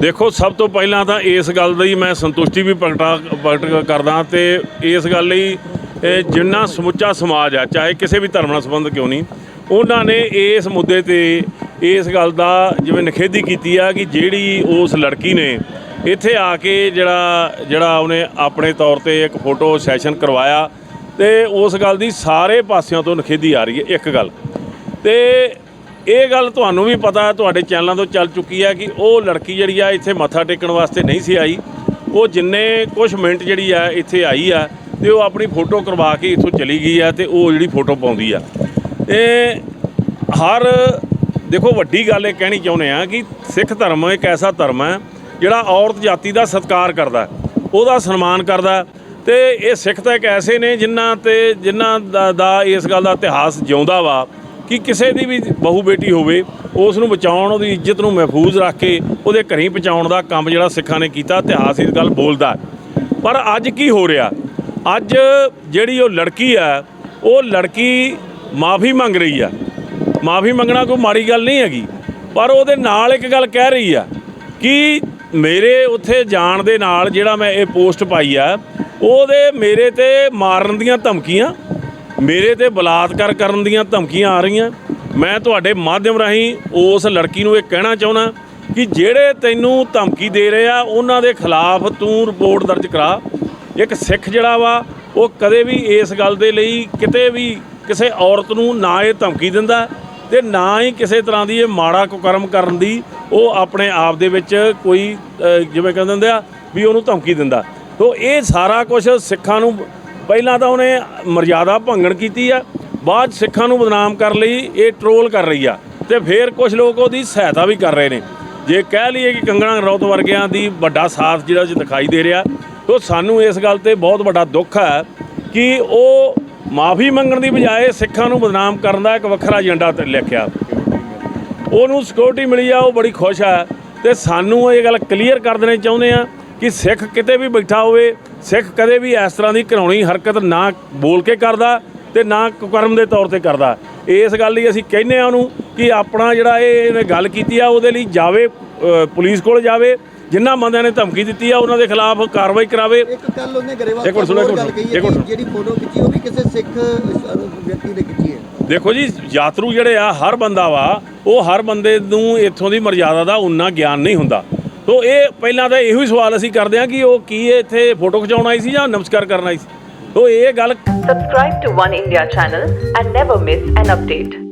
ਦੇਖੋ, ਸਭ ਤੋਂ ਪਹਿਲਾਂ ਤਾਂ ਇਸ ਗੱਲ ਦੀ ਮੈਂ ਸੰਤੁਸ਼ਟੀ ਵੀ ਪ੍ਰਗਟਾ ਪ੍ਰਗਟ ਕਰਦਾ ਤੇ ਇਸ ਗੱਲ ਲਈ ਜਿੰਨਾ ਸਮੁੱਚਾ ਸਮਾਜ ਆ, ਚਾਹੇ ਕਿਸੇ ਵੀ ਧਰਮ ਨਾਲ ਸੰਬੰਧ ਕਿਉਂ ਨਹੀਂ, ਉਹਨਾਂ ਨੇ ਇਸ ਮੁੱਦੇ ਤੇ ਇਸ ਗੱਲ ਦਾ ਜਿਵੇਂ ਨਿਖੇਧੀ ਕੀਤੀ ਆ ਕਿ ਜਿਹੜੀ ਉਸ ਲੜਕੀ ਨੇ ਇੱਥੇ ਆ ਕੇ ਜਿਹੜਾ ਜਿਹੜਾ ਉਹਨੇ ਆਪਣੇ ਤੌਰ ਤੇ ਇੱਕ ਫੋਟੋ ਸੈਸ਼ਨ ਕਰਵਾਇਆ ਤੇ ਉਸ ਗੱਲ ਦੀ ਸਾਰੇ ਪਾਸਿਆਂ ਤੋਂ ਨਿਖੇਧੀ ਆ ਰਹੀ ਹੈ, ਇੱਕ ਗੱਲ। ਤੇ ਇਹ ਗੱਲ ਤੁਹਾਨੂੰ ਵੀ ਪਤਾ ਹੈ ਤੁਹਾਡੇ ਚੈਨਲਾਂ ਤੋਂ ਚੱਲ ਚੁੱਕੀ ਹੈ ਕਿ ਉਹ ਲੜਕੀ ਜਿਹੜੀ ਆ ਇੱਥੇ ਮੱਥਾ ਟੇਕਣ ਵਾਸਤੇ ਨਹੀਂ ਸੀ ਆਈ। ਉਹ ਜਿੰਨੇ ਕੁਝ ਮਿੰਟ ਜਿਹੜੀ ਆ ਇੱਥੇ ਆਈ ਆ ਤੇ ਉਹ ਆਪਣੀ ਫੋਟੋ ਕਰਵਾ ਕੇ ਇੱਥੋਂ ਚਲੀ ਗਈ ਆ ਤੇ ਉਹ ਜਿਹੜੀ ਫੋਟੋ ਪਾਉਂਦੀ ਆ। ਇਹ ਹਰ ਦੇਖੋ ਵੱਡੀ ਗੱਲ ਇਹ ਕਹਿਣੀ ਚਾਹੁੰਦੇ ਆ ਕਿ ਸਿੱਖ ਧਰਮ ਇੱਕ ਐਸਾ ਧਰਮ ਹੈ ਜਿਹੜਾ ਔਰਤ ਜਾਤੀ ਦਾ ਸਤਿਕਾਰ ਕਰਦਾ ਉਹਦਾ ਸਨਮਾਨ ਕਰਦਾ ਹੈ ਤੇ ਇਹ ਸਿੱਖ ਤਾਂ ਇੱਕ ਐਸੇ ਨੇ ਜਿਨ੍ਹਾਂ ਤੇ ਜਿਨ੍ਹਾਂ ਦਾ, ਦਾ ਇਸ ਗੱਲ ਦਾ ਇਤਿਹਾਸ ਜਿਉਂਦਾ ਵਾ। ਕਿ ਕਿਸੇ ਦੀ ਵੀ ਬਹੂ ਬੇਟੀ ਹੋਵੇ, ਉਸ ਨੂੰ ਬਚਾਉਣ, ਉਹਦੀ ਇੱਜ਼ਤ ਨੂੰ ਮਹਿਫੂਜ਼ ਰੱਖ ਕੇ ਉਹਦੇ ਘਰੀਂ ਪਹੁੰਚਾਉਣ ਦਾ ਕੰਮ ਜਿਹੜਾ ਸਿੱਖਾਂ ਨੇ ਕੀਤਾ, ਇਤਿਹਾਸ ਇਸ ਗੱਲ ਬੋਲਦਾ ਪਰ ਅੱਜ ਕੀ ਹੋ ਰਿਹਾ? ਅੱਜ ਜਿਹੜੀ ਉਹ ਲੜਕੀ ਆ ਉਹ ਲੜਕੀ ਮਾਫੀ ਮੰਗ ਰਹੀ ਆ ਮਾਫੀ ਮੰਗਣਾ ਕੋਈ ਮਾੜੀ ਗੱਲ ਨਹੀਂ ਹੈਗੀ। ਪਰ ਉਹਦੇ ਨਾਲ ਇੱਕ ਗੱਲ ਕਹਿ ਰਹੀ ਆ ਕਿ ਮੇਰੇ ਉੱਥੇ ਜਾਣ ਦੇ ਨਾਲ ਜਿਹੜਾ ਮੈਂ ਇਹ ਪੋਸਟ ਪਾਈ ਆ ਉਹਦੇ ਮੇਰੇ ਤੇ ਮਾਰਨ ਦੀਆਂ ਧਮਕੀਆਂ ਮੇਰੇ ਤੇ ਬਲਾਤਕਾਰ ਕਰਨ ਦੀਆਂ ਧਮਕੀਆਂ ਆ ਰਹੀਆਂ। ਮੈਂ ਤੁਹਾਡੇ ਮਾਧਿਅਮ ਰਾਹੀਂ ਉਸ ਲੜਕੀ ਨੂੰ ਇਹ ਕਹਿਣਾ ਚਾਹੁੰਦਾ ਕਿ ਜਿਹੜੇ ਤੈਨੂੰ ਧਮਕੀ ਦੇ ਰਹੇ ਆ, ਉਹਨਾਂ ਦੇ ਖਿਲਾਫ ਤੂੰ ਰਿਪੋਰਟ ਦਰਜ ਕਰਾ। ਇੱਕ ਸਿੱਖ ਜਿਹੜਾ ਵਾ, ਉਹ ਕਦੇ ਵੀ ਇਸ ਗੱਲ ਦੇ ਲਈ ਕਿਤੇ ਵੀ ਕਿਸੇ ਔਰਤ ਨੂੰ ਨਾ ਇਹ ਧਮਕੀ ਦਿੰਦਾ ਤੇ ਨਾ ਹੀ ਕਿਸੇ ਤਰ੍ਹਾਂ ਦੀ ਇਹ ਮਾੜਾ ਕੁਕਰਮ ਕਰਨ ਦੀ ਉਹ ਆਪਣੇ ਆਪ ਦੇ ਵਿੱਚ ਕੋਈ ਜਿਵੇਂ ਕਹਿੰਦੇ ਹੁੰਦੇ ਆ ਵੀ ਉਹਨੂੰ ਧਮਕੀ ਦਿੰਦਾ। ਤੋ ਇਹ ਸਾਰਾ ਕੁਝ ਸਿੱਖਾਂ ਨੂੰ ਪਹਿਲਾਂ ਤਾਂ ਉਹਨੇ ਮਰਜ਼ਾਦਾ ਭੰਗਣ ਕੀਤੀ ਆ, ਬਾਅਦ 'ਚ ਸਿੱਖਾਂ ਨੂੰ ਬਦਨਾਮ ਕਰਨ ਲਈ, ਇਹ ਟਰੋਲ ਕਰ ਰਹੀ ਆ। ਤੇ ਫਿਰ ਕੁਝ ਲੋਕ ਉਹਦੀ ਸਹਾਇਤਾ ਵੀ ਕਰ ਰਹੇ ਨੇ। ਜੇ ਕਹਿ ਲਈਏ ਕਿ ਕੰਗਣਾ ਰੌਤ ਵਰਗਿਆਂ ਦੀ ਵੱਡਾ ਸਾਥ ਜਿਹੜਾ ਚ ਦਿਖਾਈ ਦੇ ਰਿਹਾ, ਤੋ ਸਾਨੂੰ ਇਸ ਗੱਲ ਤੇ ਬਹੁਤ ਵੱਡਾ ਦੁੱਖ ਹੈ ਕਿ ਉਹ ਮਾਫੀ ਮੰਗਣ ਦੀ ਬਜਾਏ ਸਿੱਖਾਂ ਨੂੰ ਬਦਨਾਮ ਕਰਨ ਦਾ ਇੱਕ ਵੱਖਰਾ ਏਜੰਡਾ ਤੇ ਲਿਖਿਆ। ਉਹਨੂੰ ਸਿਕਿਉਰਿਟੀ ਮਿਲੀ ਆ, ਉਹ ਬੜੀ ਖੁਸ਼ ਆ ਤੇ ਸਾਨੂੰ ਇਹ ਗੱਲ ਕਲੀਅਰ ਕਰ ਦੇਣੀ ਚਾਹੁੰਦੇ ਆ ਕਿ ਸਿੱਖ ਕਿਤੇ ਵੀ ਬੈਠਾ ਹੋਵੇ ਸਿੱਖ ਕਦੇ ਵੀ ਇਸ ਤਰ੍ਹਾਂ ਦੀ ਘਿਨਾਉਣੀ ਹਰਕਤ ਨਾ ਬੋਲ ਕੇ ਕਰਦਾ ਤੇ ਨਾ ਕੁਕਰਮ ਦੇ ਤੌਰ ਤੇ ਕਰਦਾ। ਇਸ ਗੱਲ ਲਈ ਅਸੀਂ ਕਹਿੰਦੇ ਆ ਉਹਨੂੰ ਕਿ ਆਪਣਾ ਜਿਹੜਾ ਇਹ ਗੱਲ ਕੀਤੀ ਆ ਉਹਦੇ ਲਈ ਜਾਵੇ ਪੁਲਿਸ ਕੋਲ ਜਾਵੇ ਜਿਨ੍ਹਾਂ ਬੰਦਿਆਂ ਨੇ ਧਮਕੀ ਦਿੱਤੀ ਆ ਉਹਨਾਂ ਦੇ ਖਿਲਾਫ ਕਾਰਵਾਈ ਕਰਾਵੇ। ਇੱਕ ਗੱਲ ਉਹਨੇ ਗਰੇਵਾਲ ਇੱਕ ਮਿੰਟ ਸੁਣੋ, ਇੱਕ ਮਿੰਟ, ਜਿਹੜੀ ਫੋਟੋ ਖਿੱਚੀ ਉਹ ਵੀ ਕਿਸੇ ਸਿੱਖ ਵਿਅਕਤੀ ਨੇ ਖਿੱਚੀ ਹੈ। ਦੇਖੋ ਜੀ ਯਾਤਰੂ ਜਿਹੜੇ ਆ ਹਰ ਬੰਦਾ ਵਾ ਉਹ ਹਰ ਬੰਦੇ ਨੂੰ ਇੱਥੋਂ ਦੀ ਮਰਜ਼ਾਦਾ ਦਾ ਉਨਾ ਗਿਆਨ ਨਹੀਂ ਹੁੰਦਾ। ਤੋ ਇਹ ਪਹਿਲਾਂ ਤਾਂ ਇਹੋ ਹੀ ਸਵਾਲ ਅਸੀਂ ਕਰਦੇ ਹਾਂ ਕਿ ਉਹ ਕੀ ਇੱਥੇ ਫੋਟੋ ਖਿਚਾਉਣ ਆਈ ਸੀ ਜਾਂ ਨਮਸਕਾਰ ਕਰਨ ਆਈ ਸੀ ਤੋ ਇਹ ਗੱਲ Subscribe to One India channel and never miss an update.